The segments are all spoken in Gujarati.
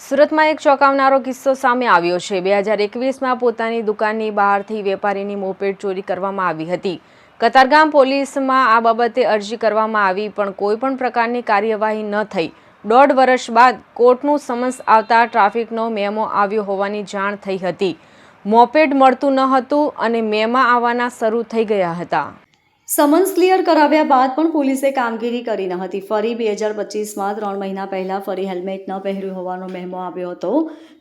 સુરતમાં એક ચોંકાવનારો કિસ્સો સામે આવ્યો છે. બે હજાર એકવીસમાં પોતાની દુકાનની બહારથી વેપારીની મોપેડ ચોરી કરવામાં આવી હતી. કતારગામ પોલીસમાં આ બાબતે અરજી કરવામાં આવી, પણ કોઈપણ પ્રકારની કાર્યવાહી ન થઈ. દોઢ વર્ષ બાદ કોર્ટનું સમન્સ આવતા ટ્રાફિકનો મેમો આવ્યો હોવાની જાણ થઈ હતી. મોપેડ મળતું ન હતું અને મેમાં આવવાના શરૂ થઈ ગયા હતા. સમન્સ ક્લિયર કરાવ્યા બાદ પણ પોલીસે કામગીરી કરી ન હતી. ફરી બે હજાર પચીસમાં ત્રણ મહિના પહેલાં ફરી હેલ્મેટ ન પહેર્યું હોવાનો મહેમો આવ્યો હતો.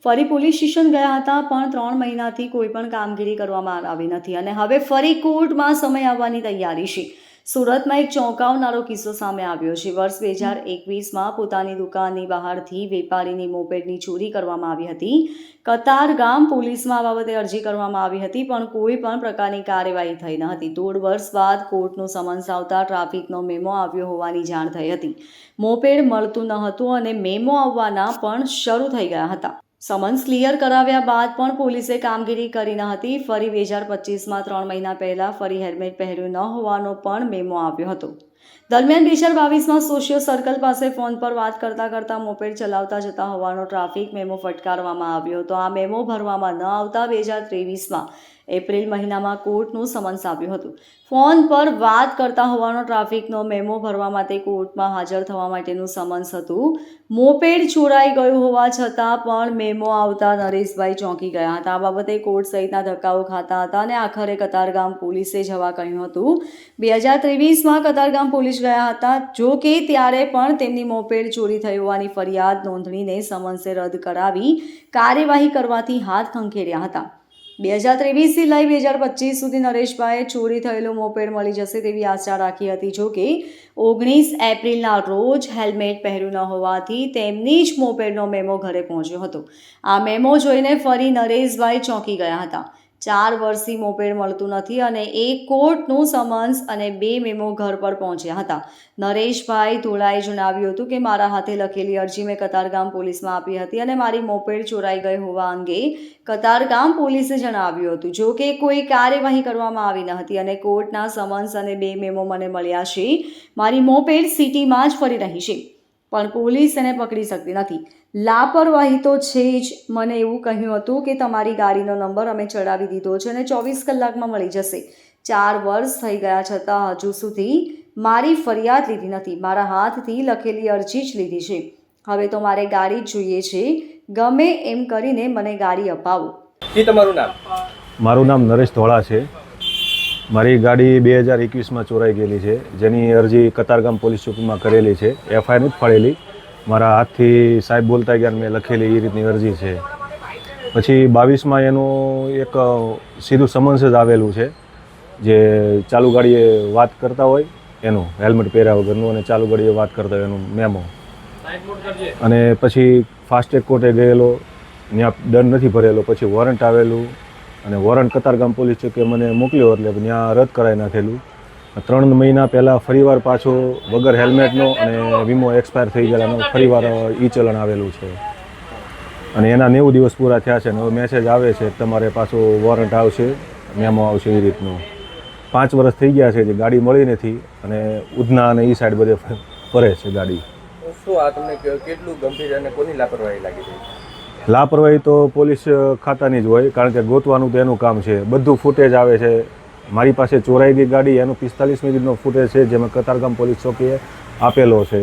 ફરી પોલીસ સ્ટેશન ગયા હતા, પણ ત્રણ મહિનાથી કોઈ પણ કામગીરી કરવામાં આવી નથી અને હવે ફરી કોર્ટમાં સમય આવવાની તૈયારી છે. સુરતમાં એક ચોંકાવનારો કિસ્સો સામે આવ્યો છે. વર્ષ બે હજાર એકવીસમાં પોતાની દુકાનની બહારથી વેપારીની મોપેડની ચોરી કરવામાં આવી હતી. કતાર ગામ પોલીસમાં બાબતે અરજી કરવામાં આવી હતી, પણ કોઈ પણ પ્રકારની કાર્યવાહી થઈ ન હતી. દોઢ વર્ષ બાદ કોર્ટનો સમન્સ આવતા ટ્રાફિકનો મેમો આવ્યો હોવાની જાણ થઈ હતી. મોપેડ મળતું ન હતું અને મેમો આવવાના પણ શરૂ થઈ ગયા હતા. સમન્સ ક્લિયર કરાવ્યા બાદ પણ પોલીસે કામગીરી કરી ન હતી. ફરી બે હજાર પચીસમાં ત્રણ મહિના પહેલાં ફરી હેલ્મેટ પહેર્યું ન હોવાનો પણ મેમો આવ્યો હતો. દરમિયાન બે હજાર બાવીસમાં સોશિયો સર્કલ પાસે ફોન પર વાત કરતાં કરતાં મોપેડ ચલાવતા જતા હોવાનો ટ્રાફિક મેમો ફટકારવામાં આવ્યો તો આ મેમો ભરવામાં ન આવતા બે હજાર ત્રેવીસમાં એપ્રિલ મહિનામાં કોર્ટનું સમન્સ આવ્યું હતું. ફોન પર વાત કરતા હોવાનો ટ્રાફિકનો મેમો ભરવા માટે કોર્ટમાં હાજર થવા માટેનું સમન્સ હતું. મોપેડ ચોરાઈ ગયું હોવા છતાં પણ મેમો આવતા નરેશભાઈ ચોંકી ગયા હતા. આ બાબતે કોર્ટ સહિતના ધક્કાઓ ખાતા હતા અને આખરે કતારગામ પોલીસે જવા કહ્યું હતું. બે હજાર ત્રેવીસમાં કતારગામ પોલીસ ગયા હતા. જો કે ત્યારે પણ તેમની મોપેડ ચોરી થઈ હોવાની ફરિયાદ નોંધણીને સમન્સે રદ કરાવી કાર્યવાહી કરવાથી હાથ ખંખેર્યા હતા. બે હજાર ત્રેવીસથી લઈ બે હજાર પચીસ સુધી નરેશભાઈએ ચોરી થયેલું મોપેડ મળી જશે તેવી આશા રાખી હતી. જો કે ઓગણીસ એપ્રિલના રોજ હેલ્મેટ પહેર્યું ન હોવાથી તેમની જ મોપેડનો મેમો ઘરે પહોંચ્યો હતો. આ મેમો જોઈને ફરી નરેશભાઈ ચોંકી ગયા હતા. ચાર વર્ષથી મોપેડ મળતું નથી અને એક કોર્ટનું સમન્સ અને બે મેમો ઘર પર પહોંચ્યા હતા. નરેશભાઈ ધોળાએ જણાવ્યું હતું કે, મારા હાથે લખેલી અરજી મેં કતારગામ પોલીસમાં આપી હતી અને મારી મોપેડ ચોરાઈ ગઈ હોવા અંગે કતારગામ પોલીસે જણાવ્યું હતું. જો કે, કોઈ કાર્યવાહી કરવામાં આવી ન હતી અને કોર્ટના સમન્સ અને બે મેમો મને મળ્યા છે. મારી મોપેડ સિટીમાં જ ફરી રહી છે. પણ પોલીસ એને પકડી શકતી નથી. લાપરવાહી તો છે જ. મને એવું કહ્યું હતું કે તમારી ગાડીનો નંબર અમે ચડાવી દીધો છે અને ચોવીસ કલાકમાં મળી જશે. ચાર વર્ષ થઈ ગયા છતાં હજુ સુધી મારી ફરિયાદ લીધી નથી. મારા હાથથી લખેલી અરજી જ લીધી છે. હવે તો મારે ગાડી જ જોઈએ છે. ગમે એમ કરીને મને ગાડી અપાવો. એ તમારું નામ? મારું નામ નરેશ ધોળા છે. મારી ગાડી બે હજાર એકવીસમાં ચોરાઈ ગયેલી છે. જેની અરજી કતારગામ પોલીસ ચોકીમાં કરેલી છે. એફઆઈઆર નથી ફાળેલી. મારા હાથથી સાહેબ બોલતા ગયા મેં લખેલી એ રીતની અરજી છે. પછી બાવીસમાં એનું એક સીધું સમન્સ જ આવેલું છે. જે ચાલુ ગાડીએ વાત કરતા હોય, એનું હેલ્મેટ પહેર્યા વગરનું અને ચાલુ ગાડીએ વાત કરતા હોય એનું મેમો અને પછી ફાસ્ટેગ કોર્ટે ગયેલો ત્યાં દંડ નથી ભરેલો. પછી વોરંટ આવેલું અને વોરંટ કતારગામ પોલીસ ચોકે મને મોકલ્યો એટલે ત્યાં રદ કરાવી નાખેલું. ત્રણ મહિના પહેલાં ફરીવાર પાછો વગર હેલ્મેટનો અને વીમો એક્સપાયર થઈ ગયેલાનો ફરીવાર ઈ ચલણ આવેલું છે. અને એના નેવું દિવસ પૂરા થયા છે અને મેસેજ આવે છે તમારે પાછો વોરંટ આવશે મેમો આવશે એ રીતનું. પાંચ વર્ષ થઈ ગયા છે જે ગાડી મળી નથી અને ઉધના અને એ સાઈડ બધે ફરે છે ગાડી. શું આ તમને કેટલું ગંભીર અને કોની લાપરવાહી લાગી રહી લાપરવાહી તો પોલીસ ખાતાની જ હોય, કારણ કે ગોતવાનું તો એનું કામ છે. બધું ફૂટેજ આવે છે. મારી પાસે ચોરાઈ ગઈ ગાડી, એનો પિસ્તાલીસ મિનિટનો ફૂટેજ છે, જેમાં કતારગામ પોલીસ ચોકીએ આપેલો છે.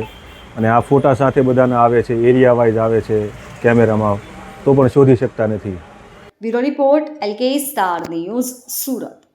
અને આ ફોટા સાથે બધાના આવે છે એરિયા વાઇઝ આવે છે, કેમેરામાં. તો પણ શોધી શકતા નથી. Bureau report, LK star news, Surat.